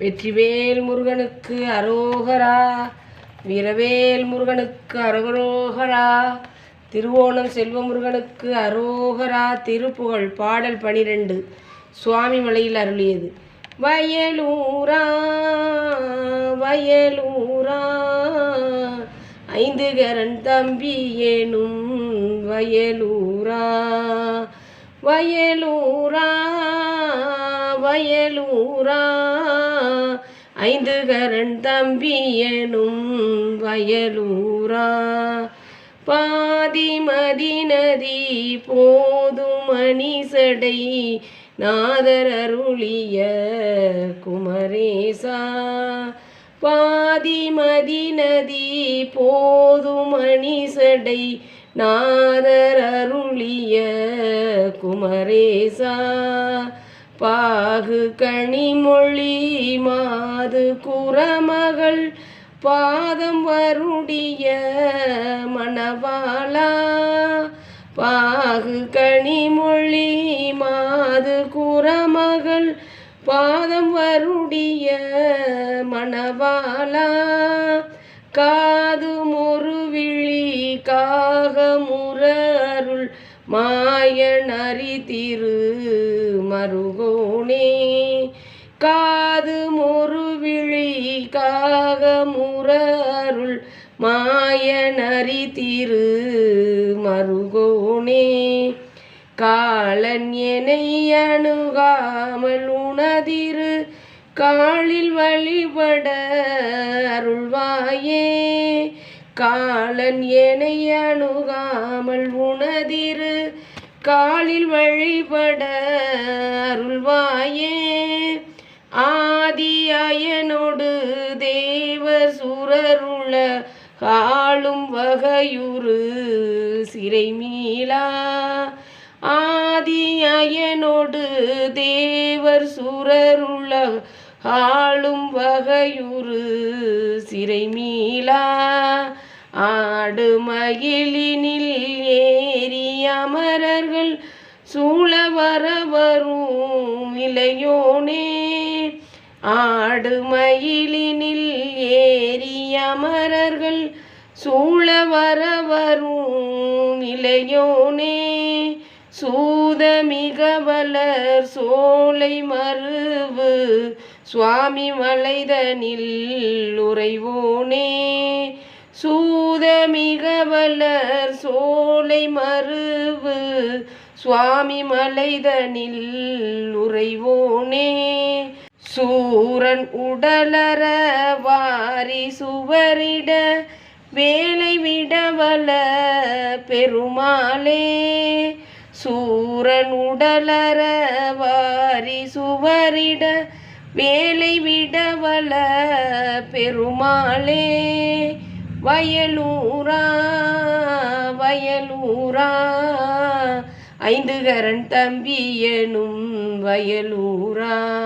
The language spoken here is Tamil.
வெற்றிவேல் முருகனுக்கு அரோகரா வீரவேல் முருகனுக்கு அரோகரா திருவோணம் செல்வ முருகனுக்கு அரோகரா திருப்புகழ் பாடல் பனிரெண்டு சுவாமி மலையில் அருளியது. வயலூரா வயலூரா ஐந்து கரன் தம்பி ஏனும் வயலூரா வயலூரா வயலூரா. ஐந்து கரண் தம்பியனும் வயலூரா. பாதிமதி நதி போதுமணி சடை நாதர் அருளிய குமரேசா. பாதிமதி நதி போதுமணி சடை நாதர் அருளிய குமரேசா. பாகு கனிமொழி மாது குரமகள் பாதம் வருடிய மணவாளா. பாகு கனிமொழி மாது குரமகள் பாதம் வருடிய மணவாளா. காது மொருவிழி காகமுற அருள் மாயனரி திரு மருகோனே. காது முருவிழி காகமுற முரருள் மாயனரி திரு மருகோனே. காலன் எனை அணுகாமல் உணதிரு காலில் வழிபட அருள்வாயே. காலன் எனை அணுகாமல் உணதிரு காலில் வழிபட அருள்வாயே. தேவர் சுரருள வகையுறு சிறை மீளா ஆதி அயனோடு தேவர் சுரருள ஆளும் வகையுறு சிறை மீளா ஆடு மகிழினில் ஏறி அமரர்கள் சூழ வர வரும் இளையோனே. ஆடு மயிலினில் ஏறி அமரர்கள் சூழ வர வரும் இளையோனே சூத மிகவலர் சோலை மருவு சுவாமி மலைதனில் உறைவோனே சூத மிகவலர் சோலை மருவு சுவாமி மலைதனில் உறைவோனே. சூரன் உடலற வாரி சுவரிட வேலை விடவல பெருமாளே. சூரன் உடலற வாரி சுவரிட வேலை விடவல பெருமாளே. வயலூரா வயலூரா ஐந்து கரண் தம்பி எனும் வயலூரா.